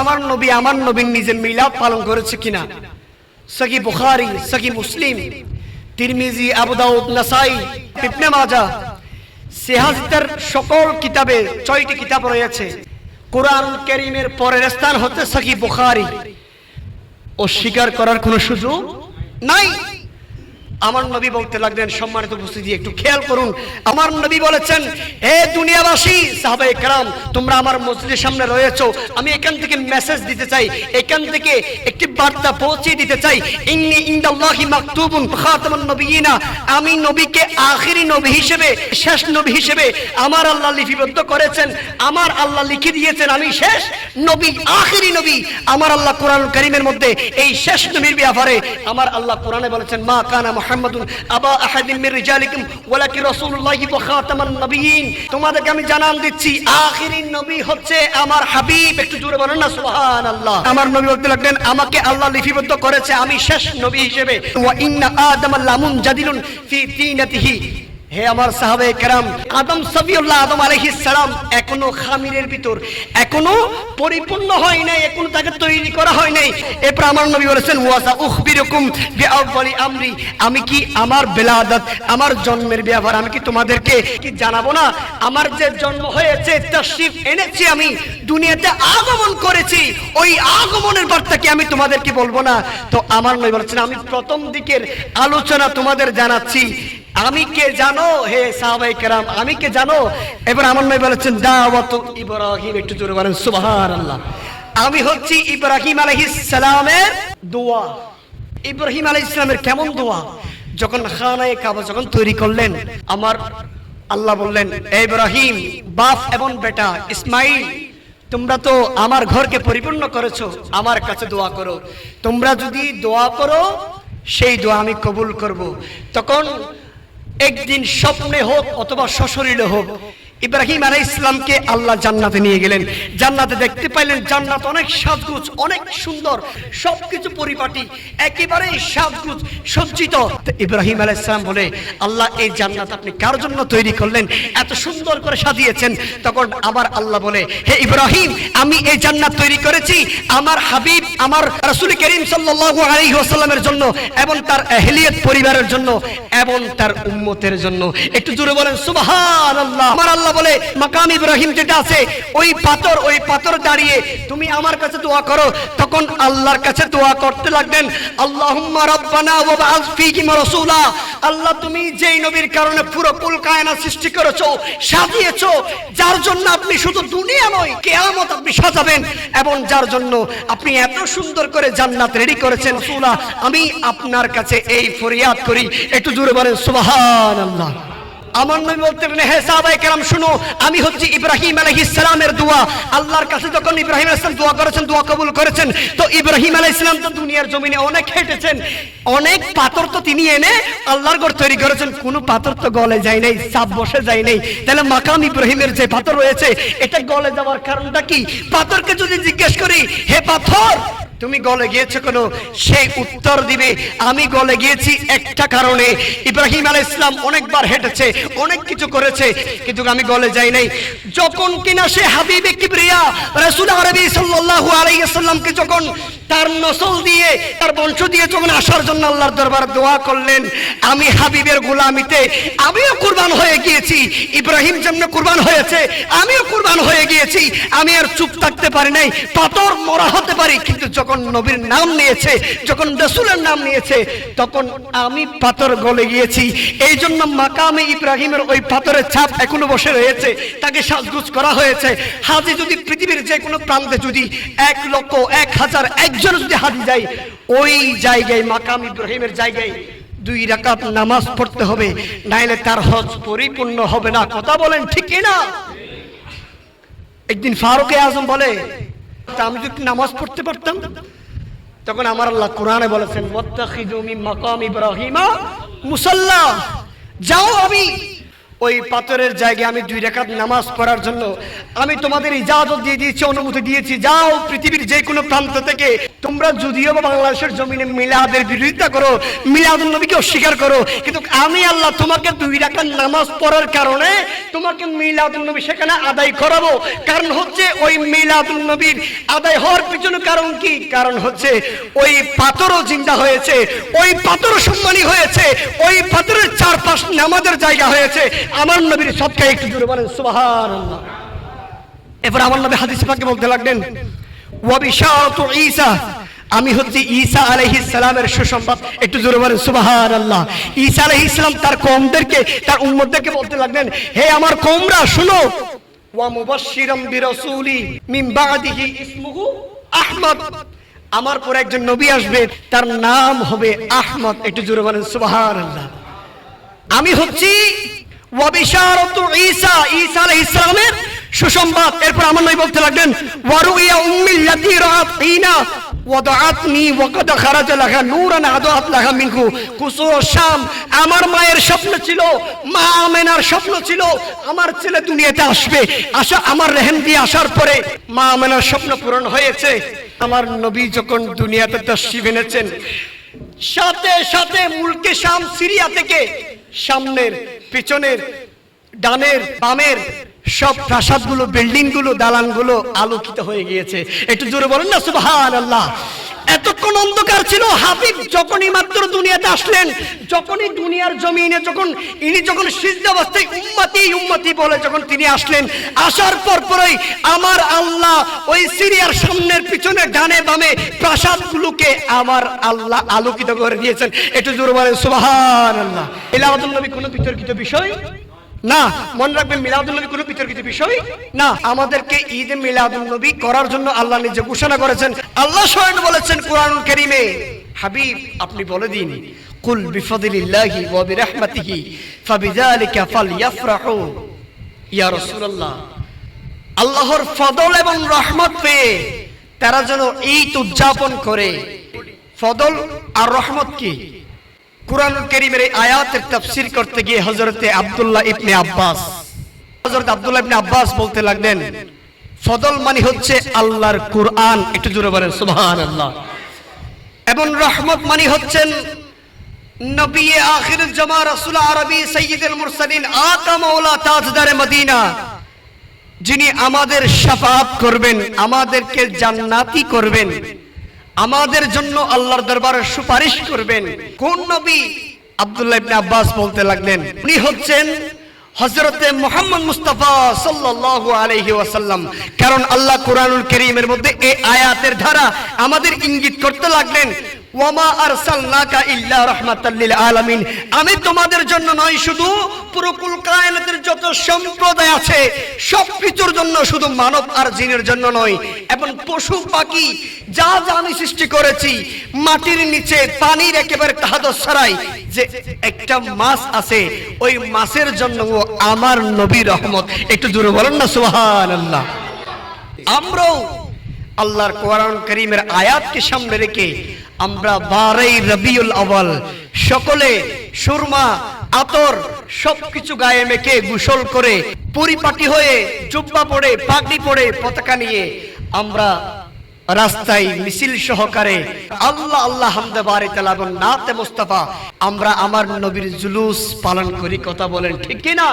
আমার নবী, আমার নবীর নিজে মিলাদ পালন করেছে কিনা? সহি বুখারি, সহি মুসলিম, তিরমিজি, আবু দাউদ, নাসাই, ইবনে মাজা সিহাজের সকল কিতাবে ছয়টি কিতাব রয়েছে। কোরআন কারীমের পরের স্থান হচ্ছে সহি বুখারি। অস্বীকার করার কোনো সুযোগ নাই। আমার নবী বলতে লাগলেন, সম্মানিত উপস্থিতি, একটু খেয়াল করুন। আমার নবী বলেছেন হে দুনিয়াবাসী, সাহাবায়ে কেরাম, তোমরা আমার মসজিদের সামনে রয়েছো। আমি এখান থেকে মেসেজ দিতে চাই। এখান থেকে একটি বার্তা পৌঁছে দিতে চাই। ইন্নি ইনদাল্লাহি মাকতুবুন খাতামুন নবিয়িনা। আমি নবীকে আখেরি নবী হিসেবে, শেষ নবী হিসেবে আমার আল্লাহ লিপিবদ্ধ করেছেন। আমার আল্লাহ লিখে দিয়েছেন, আমি শেষ নবী, আখেরি নবী। আমার আল্লাহ কোরআন কারীমের মধ্যে এই শেষ নবীর ব্যাপারে আমার আল্লাহ কোরআনে বলেছেন, মা কানা মুহাম্মাদুন আবা আহাদিন মির রিজালিকুম ওয়ালাকি রাসূলুল্লাহি ওয়া খাতামান নবিয়িন তোমাদেরকে আমি জানান দিচ্ছি আখিরি নবী হচ্ছে আমার হাবিব। একটু জোরে বলেন না সুবহানাল্লাহ। আমার নবী বলতে লাগলেন আমাকে আল্লাহ লিপিবদ্ধ করেছে আমি শেষ নবী হিসেবে। ওয়া ইন্না আদম লামুন জাদিলুন ফি তিনাতিহি। হে আমার সাহাবে কেরাম, আদম সবিউল্লাহ আদম সালাম এখনও খামিরের ভিতর, এখনও পরিপূর্ণ হয় নাই, এখনও তাকে তৈরি করা হয় নাই। এরপর আমার নবী বলেছেন, ওয়াসা উখবিরুকুম বিআউয়ালি আমরি। আমি কি আমার বেলাদাত, আমার জন্মের ব্যাপার আমি কি তোমাদেরকে কি জানাব না? আমার যে জন্ম হয়েছে, তাশরিফ এনেছি আমি, দুনিয়াতে আগমন করেছি, ওই আগমনের বার্তা কি আমি তোমাদেরকে বলব না? তো আমার নবী বলেছেন, আমি প্রথম দিকের আলোচনা তোমাদের জানাচ্ছি আমি কে জানো? হে সাহাবাই কেরাম, আমি কে জানো? এবার আমার নবী বলেছেন, দাওয়াত ইব্রাহিম, একটু জোরে বলেন, সুবহানাল্লাহ। আমি হচ্ছি ইব্রাহিম আলাইহিস সালামের দোয়া। ইব্রাহিম আলাইহিস সালামের কেমন দোয়া? যখন খানায়ে কাবা যখন তৈরি করলেন, আমার আল্লাহ বললেন, "এ ইব্রাহিম, বাপ এবং বেটা, ইসমাইল, তোমরা তো আমার ঘরকে পরিপূর্ণ করেছ, আমার কাছে দোয়া করো। তোমরা যদি দোয়া করো, সেই দোয়া আমি কবুল করব। তখন একদিন স্বপ্নে হোক অথবা সশরীরে হোক ইব্রাহিম আলাই ইসলামকে আল্লাহ জান্নাতে নিয়ে গেলেন। জান্নাতে দেখতে পাইলেন জান্নাত অনেক সাজগুজ, অনেক সুন্দর, সবকিছু পরিপাটি একেবারে সাজগুজ, সজ্জিত। ইব্রাহিম আলাই ইসলাম বলে, আল্লাহ, এই জান্নাত আপনি কার জন্য তৈরি করলেন? এত সুন্দর করে সাজিয়েছেন। তখন আবার আল্লাহ বলে, হে ইব্রাহিম, আমি এই জান্নাত তৈরি করেছি আমার হাবিব, আমার রাসূল করিম সাল্লাল্লাহু আলাইহি ওয়াসাল্লামের জন্য এবং তার আহলিয়ত পরিবারের জন্য এবং তার উম্মতের জন্য। একটু জোরে বলেন সুবাহ আল্লাহ আমার আল্লাহ বলে, মাকাম ইব্রাহিম যেটা আছে, ওই পাথর ওই পাথর দাঁড়িয়ে তুমি আমার কাছে দোয়া করো। তখন আল্লাহর কাছে দোয়া করতে লাগলেন, আল্লাহুম্মা রাব্বানা ওয়া বা'আস ফীহিম রাসূলা। আল্লাহ, তুমি যেই নবীর কারণে পুরো কুল কায়নাত সৃষ্টি করেছ, সাজিয়েছো, যার জন্য আপনি শুধু দুনিয়া নয়, কিয়ামত আপনি সাজাবেন এবং যার জন্য আপনি এত সুন্দর করে জান্নাত রেডি করেছেন রাসূলা, আমি আপনার কাছে এই ফরিয়াদ করি। একটু জোরে বলেন, সুবহানাল্লাহ। আমার নবী বলতেন হে সাহাবায়ে কেরাম, শুনো, আমি হচ্ছি ইব্রাহিম আলাইহিস সালামের দোয়া। আল্লাহর কাছে যখন ইব্রাহিম আলাইহিস সালাম দোয়া করেছেন, দোয়া কবুল করেছেন, তো ইব্রাহিম আলাইহিস সালাম তো দুনিয়ার জমিনে অনেক হেঁটেছেন। অনেক পাথর তো তিনি এনে আল্লাহর ঘর তৈরি করেছেন। কোনো পাথর তো গলে যায় নাই চাপ বসে যায় নাই। তাহলে মাকাম ইব্রাহিমের যে পাথর রয়েছে, এটা গলে যাওয়ার কারণটা কি? পাথরকে যদি জিজ্ঞেস করি, হে পাথর তুমি গলে গিয়েছো কেন? সেই উত্তর দিবে, আমি গলে গিয়েছি একটা কারণে। ইব্রাহিম আলাহ ইসলাম অনেকবার হেঁটেছে, অনেক কিছু করেছে, কিন্তু আমি গলে যাই নাই। যখন কিনা সে হাবিবে কিবরিয়া, রাসূল আরবি সাল্লাল্লাহু আলাইহি যখন তার নসল দিয়ে, তার বংশ দিয়ে যখন আসার জন্য আল্লাহর দরবারে দোয়া করলেন, আমি হাবিবের গোলামিতে, আমিও কুরবান হয়ে গিয়েছি। ইব্রাহিম যেমন কুরবান হয়েছে, আমিও কুরবান হয়ে গিয়েছি। আমি আর চুপ থাকতে পারি নাই, পাথর মরা হতে পারি, কিন্তু যখন নবীর নাম নিয়েছে, যখন রসুলের নাম নিয়েছে, তখন আমি পাথর গলে গিয়েছি। এই জন্য মাকামে ইব্রাহিমের ওই পাথরের ছাপ এখনও বসে রয়েছে। তাকে সাজগুজ করা হয়েছে। হাজি যদি পৃথিবীর যে কোনো প্রান্তে যদি এক লক্ষ, এক হাজার, একজন যদি হাজি যায়, ওই জায়গায়, মাকাম ইব্রাহিমের জায়গায় দুই রাকাত নামাজ পড়তে হবে। নাইলে তার হজ পরিপূর্ণ হবে না। কথা বলেন ঠিক না একদিন ফারুকে আজম বলে তা আমি যদি নামাজ পড়তে পারতাম, তখন আমার আল্লাহ কোরআনে বলেছেন, ওয়াত্তাখিযু মিন মাকাম ইব্রাহিমা মুসাল্লা। যাও আমি ওই পাথরের জায়গায় আমি দুই রেখাত নামাজ পড়ার জন্য আমি তোমাদের ইজাজত দিয়ে দিয়েছি, অনুমতি দিয়েছি। যাও পৃথিবীর যে কোনো প্রান্ত থেকে। তোমরা যদিও বা বাংলাদেশের জমিনে মিলাদের বিরোধিতা করো মিলাদুল নবীকে অস্বীকার করো, কিন্তু আমি আল্লাহ তোমাকে দুই রাকাত নামাজ পড়ার কারণে তোমাকে মিলাদুল নবী সেখানে আদায় করাবো। কারণ হচ্ছে ওই মিলাদুল নবীর আদায় হওয়ার পিছনে কারণ কি? কারণ হচ্ছে ওই পাথরও জিন্দা হয়েছে, ওই পাথরও সম্মানী হয়েছে, ওই পাথরের চারপাশ নামাজের জায়গা হয়েছে। আমার নবীর সবটাই একটু জোরে বলেন, সুবহানাল্লাহ। এবার আমার নবী হাদিস পাকে বলতে লাগলেন, ওয়াবিশারাতু ঈসা। আমি হচ্ছে ঈসা আলাইহিস সালামের সুসংবাদ। একটু জোরে বলেন, সুবহানাল্লাহ। ঈসা আলাইহিস সালাম তার কওমদেরকে, তার উম্মতদেরকে বলতে লাগলেন, হে আমার কওমরা, শুনো। ওয়া মুবাশশিরাম বিরাসূলি মিন বাদিহি ইসমুহু আহমদ। আমার পর একজন নবী আসবে, তার নাম হবে আহমদ। একটু জোরে বলেন, সুবহানাল্লাহ। আমি হচ্ছি আমার মায়ের স্বপ্ন ছিল, মা আমেনার স্বপ্ন ছিল, আমার ছেলে দুনিয়াতে আসবে। আসা আমার রেহেম দিয়ে আসার পরে মা আমেনার স্বপ্ন পূরণ হয়েছে। আমার নবী যখন দুনিয়াতে তশরিফ এনেছেন, সাথে সাথে মুলকে শাম সিরিয়া থেকে সামনের পিছনের, ডানের, বামের সব প্রাসাদগুলো বিল্ডিংগুলো দালানগুলো আলোকিত হয়ে গিয়েছে। একটু জোরে বলেন না সুবাহ আল্লাহ এতক্ষণ অন্ধকার ছিল, হাবিব যখনই মাত্র দুনিয়াতে আসলেন, যখনই দুনিয়ার জমিনে যখন, ইনি যখন সিদ্ধ অবস্থায় উম্মতি উম্মতি বলে যখন তিনি আসলেন, আসার পর পরই আমার আল্লাহ ওই সিরিয়ার সামনের পিছনে ডানে বামে প্রাসাদগুলোকে আমার আল্লাহ আলোকিত করে দিয়েছেন। একটু জোরে বলেন সুবহান আল্লাহ এলাহাদুল নবী কোনো বিতর্কিত বিষয়? না। মনে রাখবেন মিলাদুল নবী কোনো বিতর্কিত বিষয়? না। আমাদেরকে ঈদ মিলাদুল নবী করার জন্য আল্লাহ নিজে ঘোষণা করেছেন। আল্লাহ স্বয়ং বলেছেন কোরআনুল কারীমে। হাবিব আপনি বলে দিন। কুল বিফাদিলিল্লাহি ওয়া বিরহমাতিহি ফাবিযালিকা ফালইফরাহু ইয়া রাসূলুল্লাহ আল্লাহর ফদল এবং রহমত পেয়ে তারা যেন ঈদ উদযাপন করে। ফদল আর রহমত কি? কুরআনুল কারীমের এই আয়াতের তাফসীর করতে গিয়ে হযরতে আব্দুল্লাহ ইবনে আব্বাস, হযরত আব্দুল্লাহ ইবনে আব্বাস বলতে লাগলেন ফদল মানে হচ্ছে আল্লাহর কুরআন। একটু জোরে বলেন, সুবহানাল্লাহ। এবং রহমত মানে হচ্ছেন, নবী আখির জামা রাসূল আরবি সাইয়্যিদুল মুরসালিন আকা মাওলা তাজদারে মদিনা, যিনি আমাদের শাফাত করবেন, আমাদেরকে জান্নাতি করবেন। আমাদের জন্য আল্লাহর দরবারে সুপারিশ করবেন। কোন নবী? আব্দুল্লাহ ইবনে আব্বাস বলতে লাগলেন, উনি হচ্ছেন হযরতে মুহাম্মদ মুস্তাফা সাল্লাল্লাহু আলাইহি ওয়াসাল্লাম। কারণ আল্লাহ কোরআনুল কারীমের মধ্যে এই আয়াতের ধারা আমাদের ইঙ্গিত করতে লাগলেন আমি তোমাদের জন্য নয়, শুধু পুরো কুল কায়নাতের যত সম্প্রদায় আছে, সব কিছুর জন্য শুধু মানব আর জিনের জন্য নয়, এবং পশু পাখি, যা যা আমি সৃষ্টি করেছি, মাটির নিচে পানির একেবারে তাহাদস ছাড়াই, যে একটা মাছ আছে, ওই মাছের জন্য ও আমার নবী রহমত। একটু দূরে বলেন না, সুবহানাল্লাহ। আমরাও আল্লাহর কোরআন করিমের আয়াতকে সামনে রেখে আমরা বারাই রবিউল আওয়াল সকলে সুরমা, আতর সবকিছু গায়ে মেখে গোসল করে পরিপাটি হয়ে জুব্বা পড়ে পাগড়ি পড়ে পতাকা নিয়ে আমরা রাস্তায় মিছিল সহকারে আল্লাহ আল্লাহ হামদে বাড়ি তেলাবন নাতে মুস্তাফা, আমরা আমার নবীর জুলুস পালন করি, কথা বলেন, ঠিক কি না